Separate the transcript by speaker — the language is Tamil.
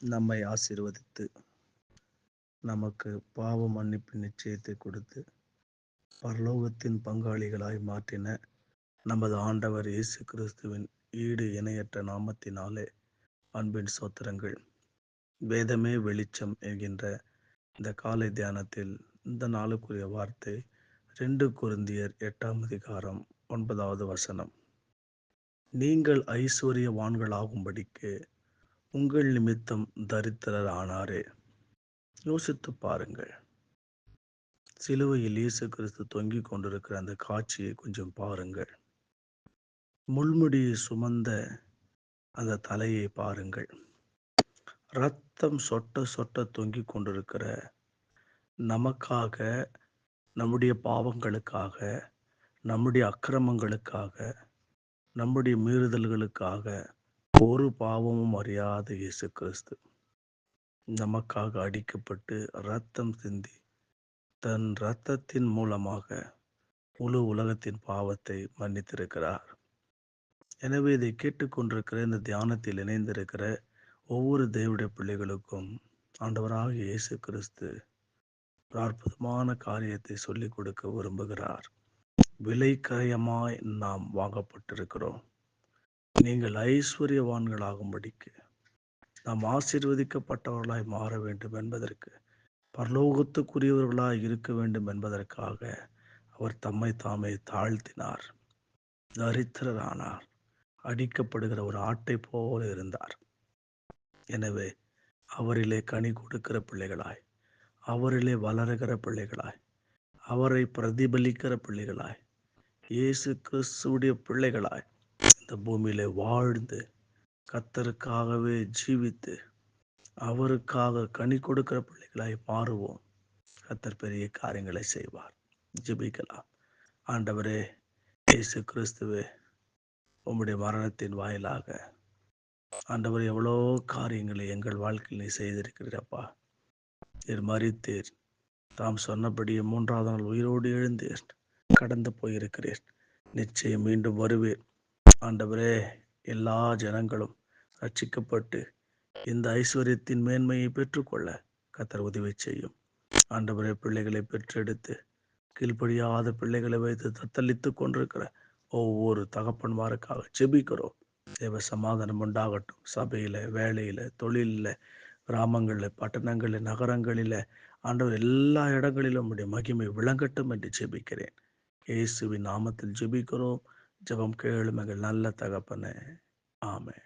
Speaker 1: நம்மை ஆசீர்வதித்து நமக்கு பாவ மன்னிப்பு நிச்சயத்தை கொடுத்து பரலோகத்தின் பங்காளிகளாய் மாற்றின நமது ஆண்டவர் இயேசு கிறிஸ்துவின் ஈடு இணையற்ற நாமத்தினாலே அன்பின் சோத்திரங்கள். வேதமே வெளிச்சம் என்கின்ற இந்த காலை தியானத்தில் இந்த நாளுக்குரிய வார்த்தை ரெண்டு குருந்தியர் எட்டாம் அதிகாரம் ஒன்பதாவது வசனம். நீங்கள் ஐஸ்வர்யவான்களாகும்படிக்கு உங்கள் நிமித்தம் தரித்திரர் ஆனாரே யோசித்து பாருங்கள். சிலுவையில் இயேசு கிறிஸ்து தொங்கிக் கொண்டிருக்கிற அந்த காட்சியை கொஞ்சம் பாருங்கள். முள்முடியை சுமந்த அந்த தலையை பாருங்கள். ரத்தம் சொட்ட சொட்ட தொங்கிக் கொண்டிருக்கிற நமக்காக நம்முடைய பாவங்களுக்காக நம்முடைய அக்கிரமங்களுக்காக நம்முடைய மீறுதல்களுக்காக ஒரு பாவமும் அறியாத இயேசு கிறிஸ்து நமக்காக அடிக்கப்பட்டு ரத்தம் சிந்தி தன் இரத்தத்தின் மூலமாக முழு உலகத்தின் பாவத்தை மன்னித்திருக்கிறார். எனவே இதை கேட்டுக்கொண்டிருக்கிற இந்த தியானத்தில் இணைந்திருக்கிற ஒவ்வொரு தேவடைய பிள்ளைகளுக்கும் ஆண்டவராக இயேசு கிறிஸ்து ஒரு அற்புதமான காரியத்தை சொல்லிக் கொடுக்க விரும்புகிறார். விலை கரையமாய் நாம் வாங்கப்பட்டிருக்கிறோம். நீங்கள் ஐஸ்வர்யவான்களாகும்படிக்கு நாம் ஆசீர்வதிக்கப்பட்டவர்களாய் மாற வேண்டும் என்பதற்கு பரலோகத்துக்குரியவர்களாய் இருக்க வேண்டும் என்பதற்காக அவர் தம்மை தாமே தாழ்த்தினார். தரித்திரரானார். அடிக்கப்படுகிற ஒரு ஆட்டை போல இருந்தார். எனவே அவரிலே கனி கொடுக்கிற பிள்ளைகளாய் அவரிலே வளருகிற பிள்ளைகளாய் அவரை பிரதிபலிக்கிற பிள்ளைகளாய் இயேசு கிறிஸ்துடைய பிள்ளைகளாய் இந்த பூமியில் வாழ்ந்து கத்தருக்காகவே ஜீவித்து அவருக்காக கனி கொடுக்கிற பிள்ளைகளாய் மாறுவோம். கத்தர் பெரிய காரியங்களை செய்வார். ஜிபிக்கலாம். ஆண்டவரே இயேசு கிறிஸ்துவே உம்முடைய மரணத்தின் வாயிலாக ஆண்டவர் எவ்வளோ காரியங்களை எங்கள் வாழ்க்கையில் நீ செய்திருக்கிறீரப்பா. நீர் மறித்தீர் தாம் சொன்னபடியே மூன்றாவது நாள் உயிரோடு எழுந்தீர். கடந்து போயிருக்கிறீர். நிச்சயம் மீண்டும் வருவேன் ஆண்டவரே எல்லா ஜனங்களும் ரட்சிக்கப்பட்டு இந்த ஐஸ்வர்யத்தின் மேன்மையை பெற்றுக்கொள்ள கத்தர் உதவி செய்யும். ஆண்டவரே பிள்ளைகளை பெற்றெடுத்து கீழ்ப்படியாத பிள்ளைகளை வைத்து தத்தளித்து கொண்டிருக்கிற ஒவ்வொரு தகப்பன்மாருக்காக செபிக்கிறோம் தேவ சமாதானம் உண்டாகட்டும். சபையில் வேலையில் தொழிலில் கிராமங்களில் பட்டணங்களில் நகரங்களில் ஆண்டவர் எல்லா இடங்களிலும் உடைய மகிமை விளங்கட்டும் என்று ஜெபிக்கிறேன். இயேசுவின் நாமத்தில் ஜெபிக்கிறோம். ஜபம் கேளுமகள் நல்ல தகப்பனே. ஆமே